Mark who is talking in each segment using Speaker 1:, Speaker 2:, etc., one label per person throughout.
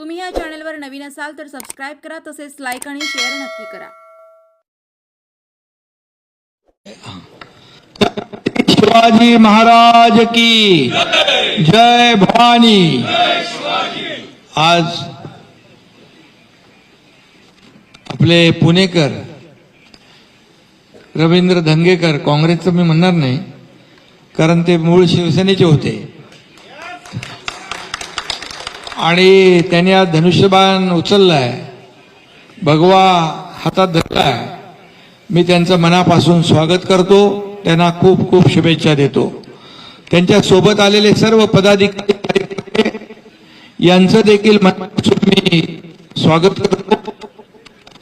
Speaker 1: तुम्ही या चॅनलवर नवीन असाल तर सबस्क्राईब करा तसेच लाईक आणि शेअर नक्की करा.
Speaker 2: शिवाजी महाराज की जय भवानी। आज आपले पुणेकर रवींद्र धंगेकर काँग्रेसचं मी म्हणणार नाही कारण ते मूळ शिवसेनेचे होते. आणि त्यांनी आज धनुष्यबाण उचललाय. भगवा हातात धरलाय. मी त्यांचं मनापासून स्वागत करतो. त्यांना खूप खूप शुभेच्छा देतो. त्यांच्यासोबत आलेले सर्व पदाधिकारी यांचं देखील मनापासून मी स्वागत करतो.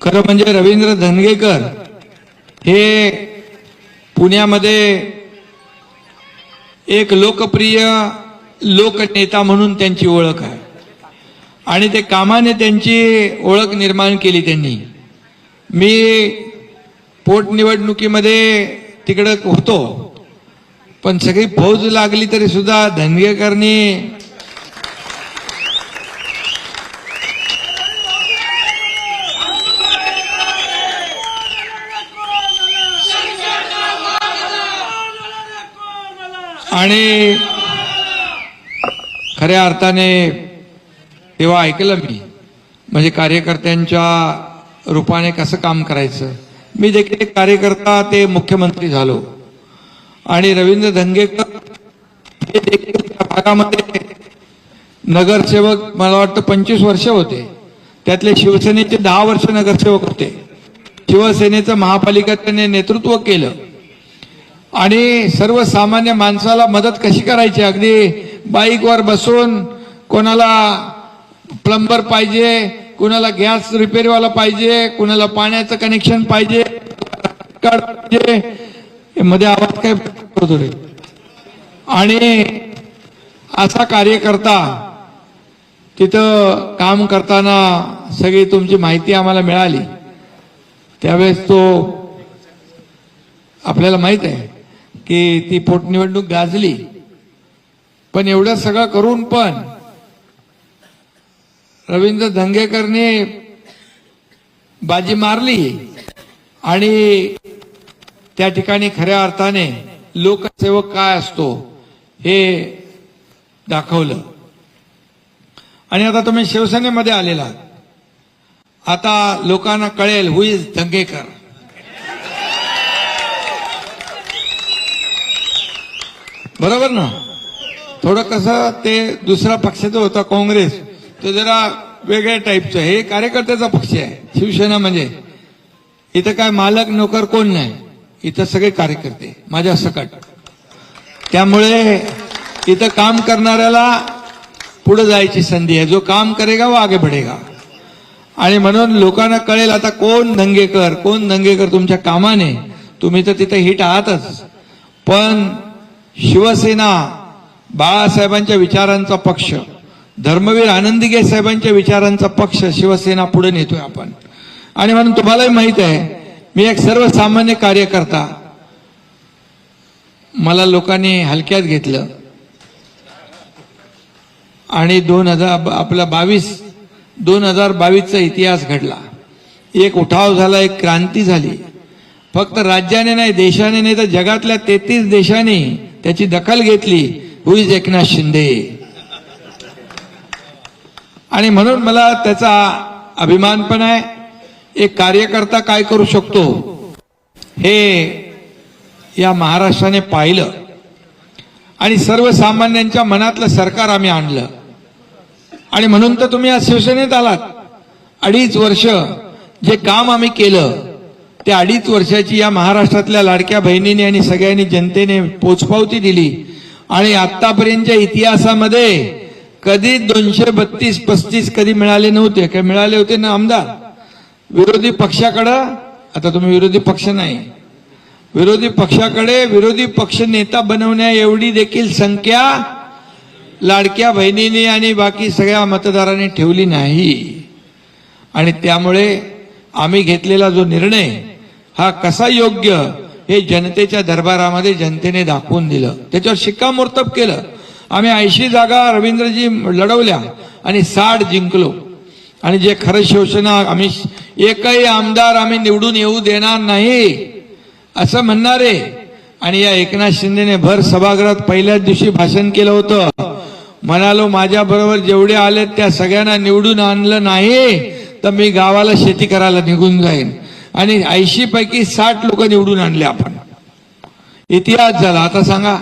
Speaker 2: खरं म्हणजे रवींद्र धनगेकर हे पुण्यामध्ये एक लोकप्रिय लोकनेता म्हणून त्यांची ओळख आहे. आणि ते कामाने त्यांची ओळख निर्माण केली त्यांनी. मी पोटनिवडणुकीमध्ये तिकडं होतो पण सगळी फौज लागली तरी सुद्धा धनगेकरनी आणि खऱ्या अर्थाने तेव्हा ऐकलं मी म्हणजे कार्यकर्त्यांच्या रूपाने कसं काम करायचं? मी देखील एक कार्यकर्ता ते मुख्यमंत्री झालो. आणि रवींद्र धंगेकर हे देखील त्या भागामध्ये नगरसेवक मला वाटतं पंचवीस वर्ष होते. त्यातले शिवसेनेचे दहा वर्ष नगरसेवक होते. शिवसेनेचं महापालिका त्यांनी नेतृत्व केलं. आणि सर्वसामान्य माणसाला मदत कशी करायची? अगदी बाईकवर बसून कोणाला प्लंबर पाहिजे कुणाला गॅस रिपेअरवाला पाहिजे कुणाला पाण्याचं कनेक्शन पाहिजे मध्ये आवाज काय होतो रे? आणि असा कार्यकर्ता तिथं काम करताना सगळी तुमची माहिती आम्हाला मिळाली. त्यावेळेस तो आपल्याला माहीत आहे की ती पोटनिवडणूक गाजली. पण एवढं सगळं करून पण रवींद्र धंगेकरने बाजी मारली आणि त्या ठिकाणी खऱ्या अर्थाने लोकसेवक काय असतो हे दाखवलं. आणि आता तुम्ही शिवसेनेमध्ये आलेला आता लोकांना कळेल हु इज धंगेकर. बरोबर ना? थोडं कसं ते दुसरा पक्षाचं होता काँग्रेस. तो जरा वेगळ्या टाईपचं हे कार्यकर्त्याचा पक्ष आहे. शिवसेना म्हणजे. इथं काय मालक नोकर कोण नाही. इथं सगळे कार्यकर्ते. माझ्या सकट. त्यामुळे इथं काम करणाऱ्याला पुढे जायची संधी आहे. जो काम करेगा व आगे बढेगा. आणि म्हणून लोकांना कळेल आता कोण दंगेकर कोण दंगेकर तुमच्या कामाने? तुम्ही तर तिथे हिट आहातच. पण शिवसेना बाळासाहेबांच्या विचारांचा पक्ष. धर्मवीर आनंदीगे साहेबांच्या विचारांचा पक्ष शिवसेना पुढे नेतोय आपण. आणि म्हणून तुम्हालाही माहीत आहे मी एक सर्वसामान्य कार्यकर्ता. मला लोकांनी हलक्यात घेतलं. आणि दोन हजार आपला बावीस दोन हजार बावीसचा इतिहास घडला. एक उठाव झाला एक क्रांती झाली. फक्त राज्याने नाही देशाने नाही तर जगातल्या तेहतीस देशांनी त्याची दखल घेतली. हुईज एकनाथ शिंदे? आणि म्हणून मला त्याचा अभिमान पण आहे. एक कार्यकर्ता काय करू शकतो? हे या महाराष्ट्राने पाहिलं. आणि सर्वसामान्यांच्या मनातलं सरकार आम्ही आणलं. आणि म्हणून तर तुम्ही आज शिवसेनेत आलात. अडीच वर्ष जे काम आम्ही केलं त्या अडीच वर्षाची या महाराष्ट्रातल्या लाडक्या बहिणीने आणि सगळ्यांनी जनतेने पोचपावती दिली. आणि आतापर्यंतच्या इतिहासामध्ये कधी दोनशे बत्तीस पस्तीस कधी मिळाले नव्हते. काय मिळाले होते ना आमदार? विरोधी पक्षाकडं आता तुम्ही विरोधी पक्ष नाही. विरोधी पक्षाकडे विरोधी पक्ष नेता बनवण्या एवढी देखील संख्या लाडक्या बहिणीने आणि बाकी सगळ्या मतदारांनी ठेवली नाही. आणि त्यामुळे आम्ही घेतलेला जो निर्णय हा कसा योग्य हे जनतेच्या दरबारामध्ये जनतेने दाखवून दिलं. त्याच्यावर शिक्कामोर्तब केलं. आम्ही ऐंशी जागा रवींद्रजी लढवल्या आणि साठ जिंकलो. आणि जे खरं शिवसेना आम्ही एकही आमदार आम्ही निवडून येऊ देणार नाही असं म्हणणारे. आणि या एकनाथ शिंदेने भर सभागृहात पहिल्याच दिवशी भाषण केलं होतं. म्हणालो माझ्या बरोबर जेवढे आले त्या सगळ्यांना निवडून आणलं नाही तर मी गावाला शेती करायला निघून जाईन. आणि ऐंशी पैकी साठ लोक निवडून आणले आपण. इतिहास झाला. आता सांगा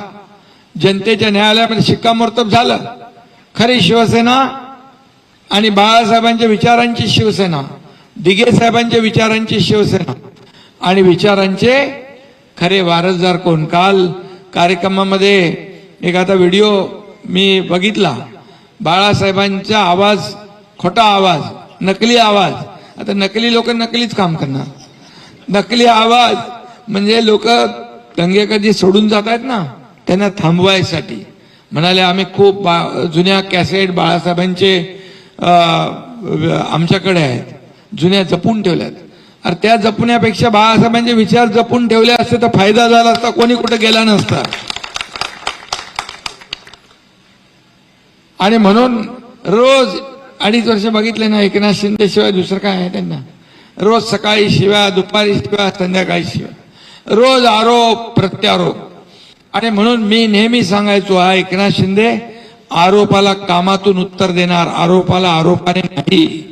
Speaker 2: जनतेच्या न्यायालयामध्ये शिक्कामोर्तब झालं. खरी शिवसेना आणि बाळासाहेबांच्या विचारांची शिवसेना दिगे साहेबांच्या विचारांची शिवसेना आणि विचारांचे खरे वारसदार कोण? काल कार्यक्रमामध्ये एक आता व्हिडिओ मी बघितला. बाळासाहेबांचा आवाज खोटा आवाज नकली आवाज. आता नकली लोक नकलीच काम करणार. नकली आवाज म्हणजे लोक दंगे कधी सोडून जात आहेत ना. त्यांना थांबवायसाठी. म्हणाले आम्ही खूप बा जुन्या कॅसेट बाळासाहेबांचे आमच्याकडे आहेत. जुन्या जपून ठेवल्यात. अरे त्या जपण्यापेक्षा बाळासाहेबांचे विचार जपून ठेवले असते तर फायदा झाला असता कोणी कुठे गेला नसता. आणि म्हणून रोज अडीच वर्ष बघितले ना एकनाथ शिंदे शिवाय दुसरं काय आहे त्यांना? रोज सकाळी शिव्या दुपारी शिव्या संध्याकाळी शिव्या. रोज आरोप प्रत्यारोप. आणि म्हणून मी नेहमी सांगायचो हा एकनाथ शिंदे आरोपाला कामातून उत्तर देणार आरोपाला आरोपाने नाही.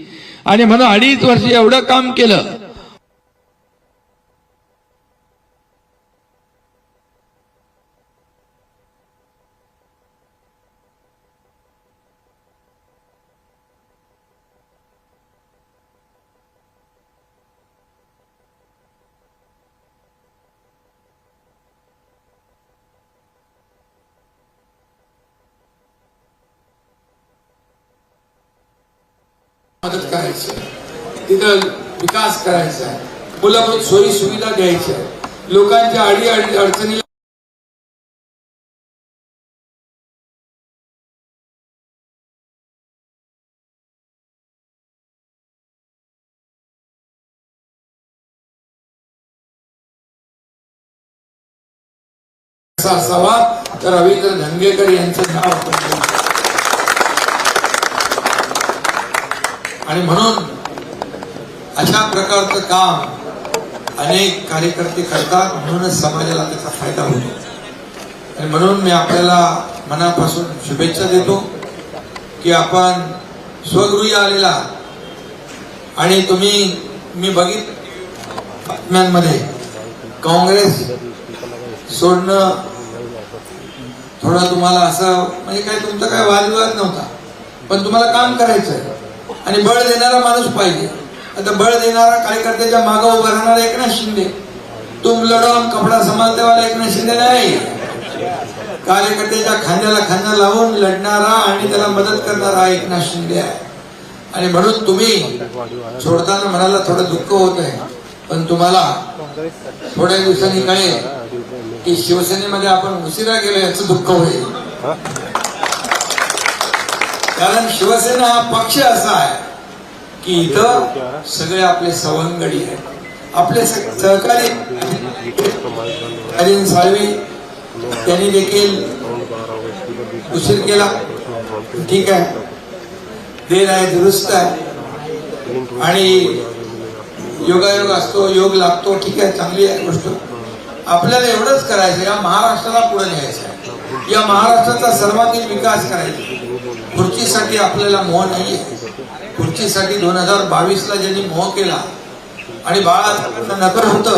Speaker 2: आणि म्हणून अडीच वर्ष एवढं काम केलं मदत करायची तिथं विकास करायचा आहे. मूलभूत सोयी सुविधा द्यायच्या लोकांच्या अडी अडी अडचणी कसा असावा तर रवींद्र धंगेकर यांचं नाव आपण घेऊ. आणि म्हणून अशा प्रकारचं काम अनेक कार्यकर्ते करतात म्हणूनच समाजाला त्याचा फायदा होतो. आणि म्हणून मी आपल्याला मनापासून शुभेच्छा देतो की आपण स्वगृही आलेला आणि तुम्ही मी बघित बातम्यांमध्ये काँग्रेस सोडणं थोडं तुम्हाला असं म्हणजे काय तुमचा काय वादविवाद नव्हता. पण तुम्हाला काम करायचं आहे आणि बळ देणारा माणूस पाहिजे. आता बळ देणारा कार्यकर्त्याच्या मागं उभा राहणारा एकनाथ शिंदे. तुम लढवून कपडा संभालते वाला एकनाथ शिंदे नाही. कार्यकर्त्याच्या खांद्याला खांदा लावून लढणारा आणि त्याला मदत करणारा एकनाथ शिंदे आहे. आणि म्हणून तुम्ही सोडताना मनाला थोडं दुःख होत आहे. पण तुम्हाला थोड्या दिवसांनी कळेल की शिवसेनेमध्ये आपण उशिरा गेलो याचं दुःख होईल. कारण शिवसेना हा पक्ष असा आहे की इथं सगळे आपले सवंगडी आहेत. आपले सहकारी साळवी त्यांनी देखील उशीर केला. ठीक आहे. देर आहे दुरुस्त आहे. आणि योगायोग असतो योग लागतो ठीक आहे चांगली आहे गोष्ट. आपल्याला एवढंच करायचं या महाराष्ट्राला पुढे न्यायचं आहे या महाराष्ट्राचा सर्वांगीण विकास करायचा. खुर्चीसाठी आपल्याला मोह नाहीये. खुर्चीसाठी दोन हजार बावीस ला ज्यांनी मोह केला आणि बाळा नकर होत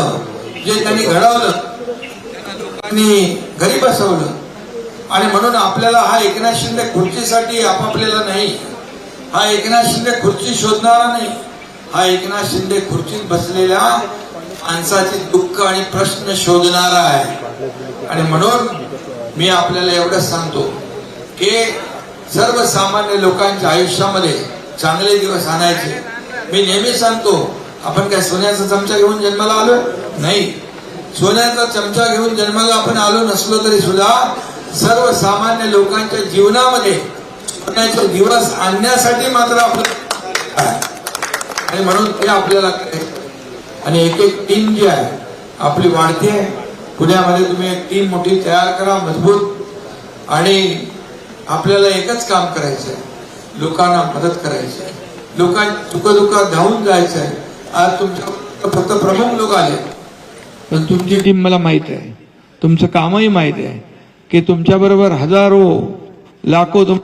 Speaker 2: जे त्यांनी घडवलं त्यांनी घरी बसवलं. आणि म्हणून आपल्याला हा एकनाथ शिंदे खुर्चीसाठी आपापलेला नाही. हा एकनाथ शिंदे खुर्ची शोधणारा नाही. हा एकनाथ शिंदे खुर्चीत बसलेल्या माणसाचे दुःख आणि प्रश्न शोधणारा आहे. आणि म्हणून मी आपल्याला एवढंच सांगतो की सर्वसामान्य लोकांच्या आयुष्यामध्ये चांगले दिवस आणायचे. मी नेहमी सांगतो आपण काय सोन्याचा चमचा घेऊन जन्माला आलो नाही. सोन्याचा चमचा घेऊन जन्माला आपण आलो नसलो तरी सुद्धा सर्वसामान्य लोकांच्या जीवनामध्ये दिवस आणण्यासाठी मात्र आपलं आणि म्हणून ते आपल्याला आणि एक एक टीम जी आहे आपली वाढते पुण्यामध्ये तुम्ही एक टीम मोठी तयार करा मजबूत. आणि आपल्याला एकच काम करायचं आहे लोकांना मदत करायची आहे लोकांच्या सुखदुःखात धावून जायचं आहे आज तुमच्या फक्त प्रमुख लोक आले. पण तुमची टीम मला माहीत आहे. तुमचं कामही माहीत आहे. की तुमच्याबरोबर हजारो लाखो तुम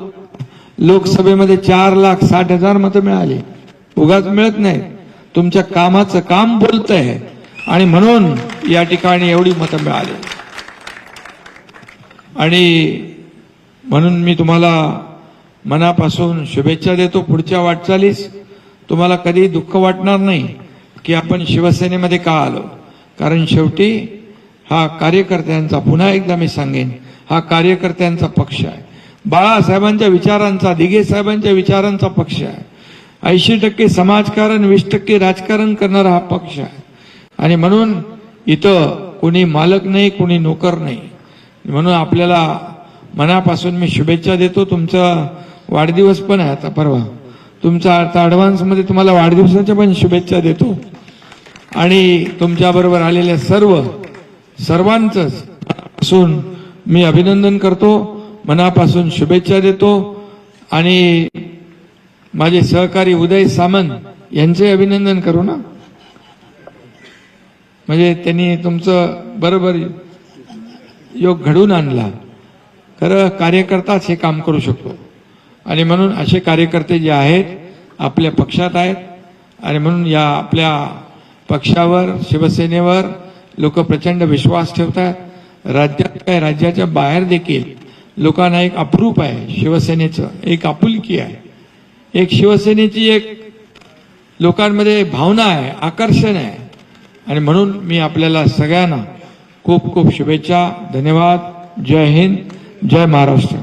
Speaker 2: लोकसभेमध्ये चार लाख साठ हजार मतं मिळाली. उगाच मिळत नाही तुमच्या कामाचं काम बोलत आहे आणि म्हणून या ठिकाणी एवढी मतं मिळाली. आणि म्हणून मी तुम्हाला मनापासून शुभेच्छा देतो. पुढच्या वाटचालीस तुम्हाला कधी दुःख वाटणार नाही की आपण शिवसेनेमध्ये का आलो. कारण शेवटी हा कार्यकर्त्यांचा पुन्हा एकदा मी सांगेन हा कार्यकर्त्यांचा पक्ष आहे. बाळासाहेबांच्या विचारांचा दिघे साहेबांच्या विचारांचा पक्ष आहे. ऐंशी टक्के समाजकारण वीस टक्के राजकारण करणारा हा पक्ष आहे. आणि म्हणून इथं कोणी मालक नाही कोणी नोकर नाही. म्हणून आपल्याला मनापासून मी शुभेच्छा देतो. तुमचा वाढदिवस पण आहे आता परवा. तुमचा आता ॲडव्हान्समध्ये तुम्हाला वाढदिवसाच्या पण शुभेच्छा देतो. आणि तुमच्याबरोबर आलेल्या सर्व सर्वांचंच असून मी अभिनंदन करतो मनापासून शुभेच्छा देतो. आणि माझे सहकारी उदय सामंत यांचे अभिनंदन करू ना? म्हणजे त्यांनी तुमचं बरोबर योग घडून आणला. खरं कार्यकर्ताच हे काम करू शकतो. आणि म्हणून असे कार्यकर्ते जे आहेत आपल्या पक्षात आहेत आणि म्हणून या आपल्या पक्षावर शिवसेनेवर लोक प्रचंड विश्वास ठेवतात. राज्यात काय राज्याच्या बाहेर देखील लोकांना एक अप्रूप आहे. शिवसेनेचं एक आपुलकी आहे. एक शिवसेनेची एक लोकांमध्ये भावना आहे आकर्षण आहे. आणि म्हणून मी आपल्याला सगळ्यांना खूप खूप शुभेच्छा धन्यवाद. जय हिंद जय महाराष्ट्र.